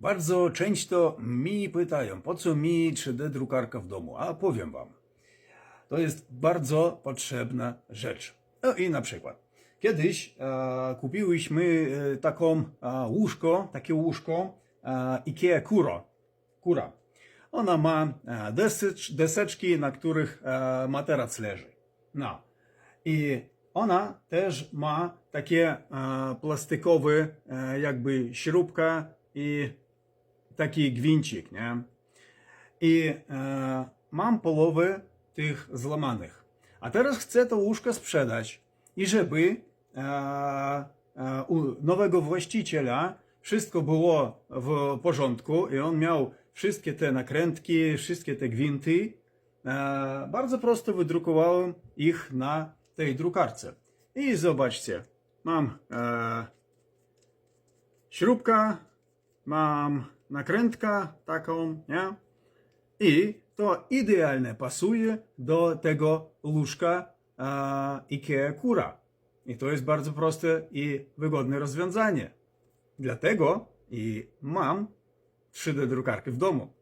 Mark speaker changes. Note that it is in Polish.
Speaker 1: Bardzo często mi pytają, po co mi 3D drukarka w domu? A powiem wam, to jest bardzo potrzebna rzecz. No i na przykład, kiedyś e, kupiłyśmy e, taką e, łóżko, takie łóżko e, Ikea Kuro. Kura. Ona ma e, desecz, deseczki, na których e, materac leży. No. I ona też ma takie e, plastikowe e, jakby śrubka i taki gwincik, nie? I e, mam połowę tych złamanych. A teraz chcę to łóżko sprzedać. I żeby e, e, u nowego właściciela wszystko było w porządku i on miał wszystkie te nakrętki, wszystkie te gwinty, bardzo prosto wydrukowałem ich na tej drukarce. I zobaczcie, mam śrubka, mam nakrętkę taką, nie? I to idealnie pasuje do tego łóżka e, IKEA Kura. I to jest bardzo proste i wygodne rozwiązanie. Dlatego i mam 3D drukarkę w domu.